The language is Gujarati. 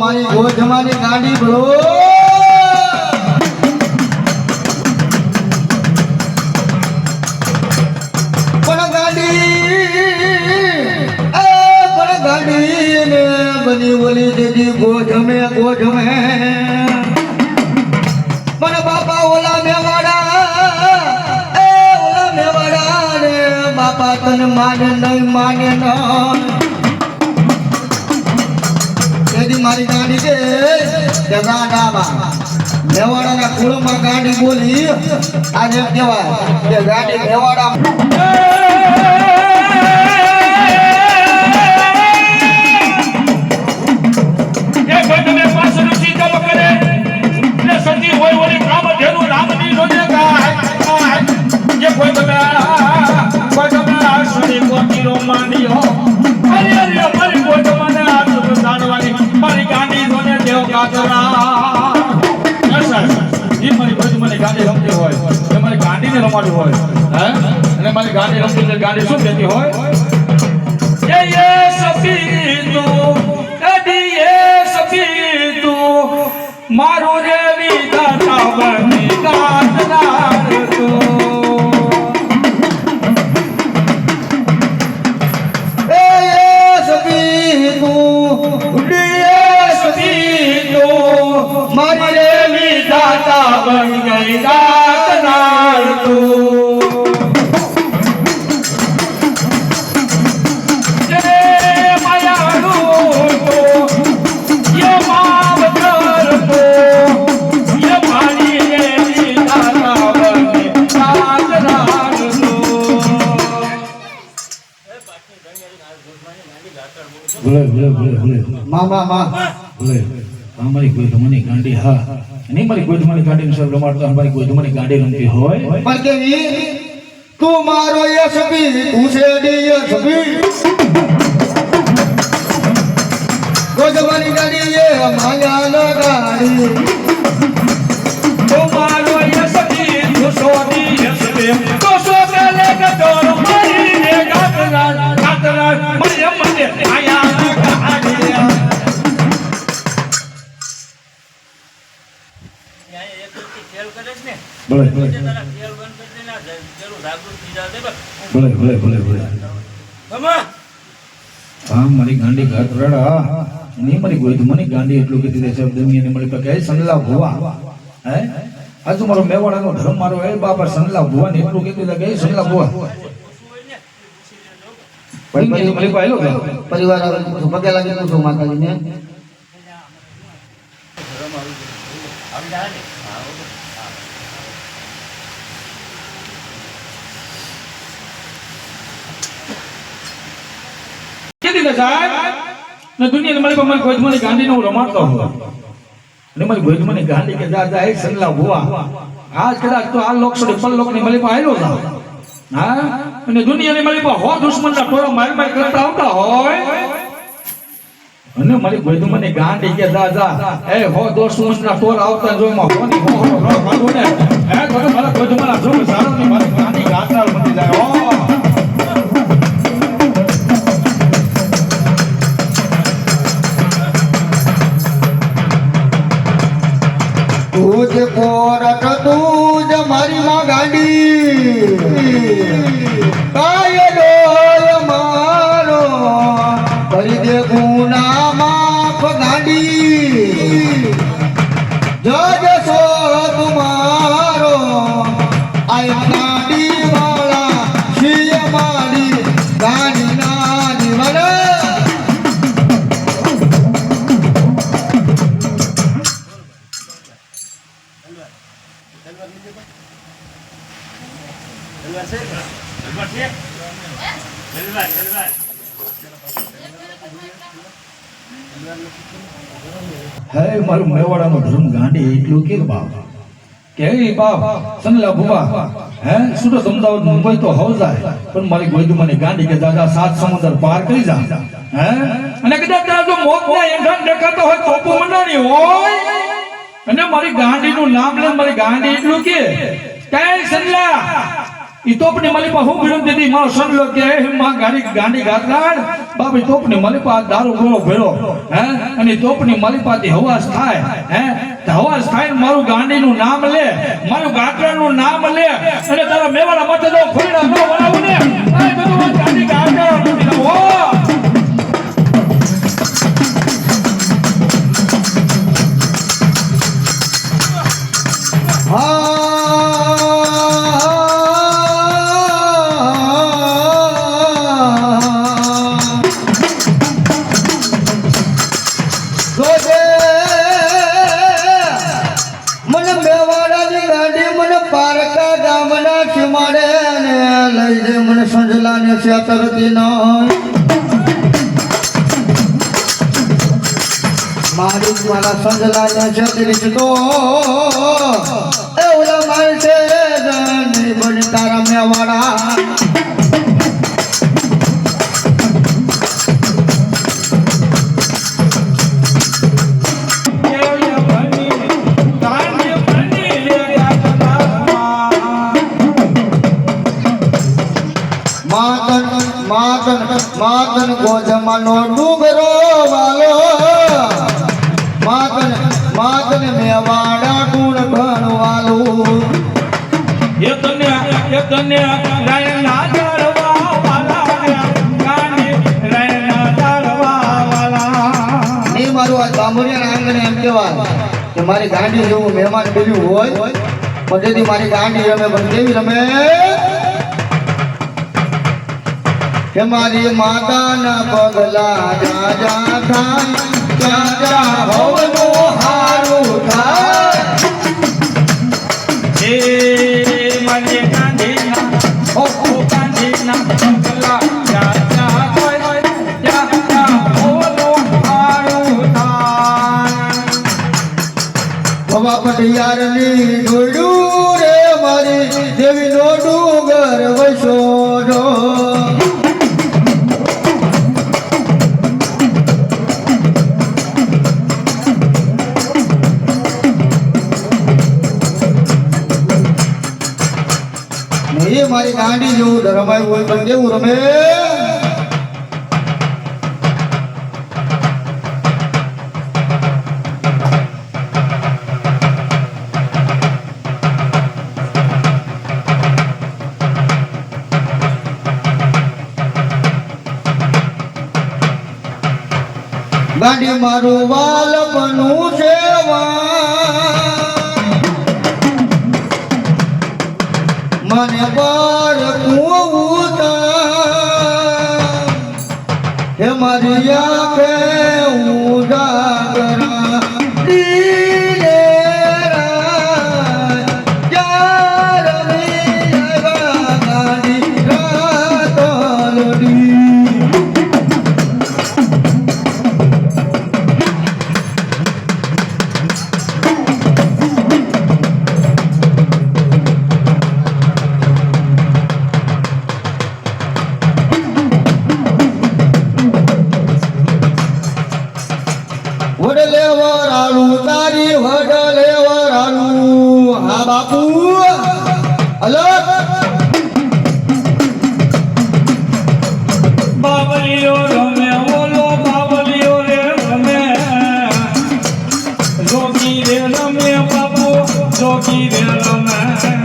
મારી ગોજમાની ગાડી બોલો. પણ ગાડી, એ, પણ ગાડી ને બની બોલી ગો જમે ગોજમે પણ બાપા તને માને નહીં માને તેથી મારી ગાડી તે ગાડામાં મેવાડાના કુળમાં બોલી. આજે કહેવાય કે ગાડી મેવાડા ને ગાંડીને રમાડ્યું હોય. અને મારી ગાંડી રમતી એટલે ગાંડી શું કહેતી હોય? એ એ મારો રે વિધાતા બની ગાતનાર મામા માં. ભલે આ મારી કોઈ તમારી ગાંડી હા. નહીં મારી કોઈ તમારી ગાંડી સર રમાડતો અમારી કોઈ તમારી ગાંડી રમતી હોય. પણ કેવી? તું મારો યશબી તું છે યશબી ગોજવાની ગાડી એ માયા ના ગાડી. ભલે ભલે. ભલે ભલે હા મારી ગાંડી ઘાત રડા નહીં મારી કોઈ તમારી ગાંડી એટલું કીધી દે શબ્દની મળી પાસે કહે સનલા ભુવા. હે? આજુ મારો મેવાડાનો ધર્મ મારો હે બાપા સંલા ભુવા ને એટલું કીધું કે સંલા ભુવા. મળી પરિવાર તો પગે લાગી પૂછું માતાજીને કીધી કે સાહેબ ને દુનિયાની મારી પાસે કોઈ મને ગાંધીને તમારી કે જા એ પાસે હા? દુશ્મનના ટોળા મારી કરતા આવતા અને મારી કોઈ મને કે જા જા, એ હો દોસ્ત ના ટોર આવતા જો માં હો મારા ગાંધી બની જાય તું જ કોરટ તું જ મારી માં ગાંડી. કાયલો મારો. કરી દે ગુના માફ ગાડી. જજ સો તુમારો આય હે, મારું મેવાડાનો ધર્મ ગાંડી એટલું કે બાપ? કે બાપ? સનલા ભુવા. હે સુરત અમદાવાદ મુંબઈ તો મારી ગોઈદુ ગાંડી કે દાદા સાત સમુદ્ર પાર કરી જા. અને કદાચ જો મોતના અને મારી ગાંડીનું નામ લે, મારી ગાંડી એટલું કે? કઈ સંલા ઈ તોપની મલીપા હું વિનંતી હતી મારો સનલો કે માં ગાડી ગાંડી ગાતરાડ. બાપી તોપની મલીપા દારૂ ગોળો ભેળો, હે? અને તોપની તોપની મલીપાથી હવાસ થાય, હે? હવાસ થાય મારું ગાંડી નું નામ લે, મારું ગાતરાનું નામ લે, અને તારા મેવાડા મતે તો ફોઈડા ન બનાવું ને બધું ગાંડી ગાતરાણ સંજલાને છેતરતી ન મારી મારા સંજલાને છેતરી છે તો એ ઓલા નહીં બની તારા મેવાડા માતન માતન માતન ગોજમાનો ડુંગરો વાલો. માતન માતન મેવાડા ગુણ ઘણવાલું એ તને એ તને રાયના જાળવા વાલા ગાંડી રાયના જાળવા વાલા નહીં મારું આ બામુરિયા આંગણે એમ કહેવાય કે મારી ગાંડી જેવું મહેમાન કર્યું હોય પછીથી મારી ગાંડી રમે પણ કેવી રમે. કે મારી માતાના પગલા જા જા થાય. જા જા ભવનું હારું થાય મને ઓ પગલા જા પટિયારની ડોડું રે મારી દેવી નો ડુંગર વસોડો એ મારી ગાંડી જેવું ધરમાયું હોય પણ કેવું રમે? ગાંડી મારું વાલ બનવું છે મને પર કુતા હે મારી આંખે વડલે વરાળું તારી વડલે વરાળું હા બાપુ. હલો. બાબલીઓ રમે, ઓલો બાબલીઓ રે રમે. જોગી રે રમે બાપુ, જોગી રે રમે.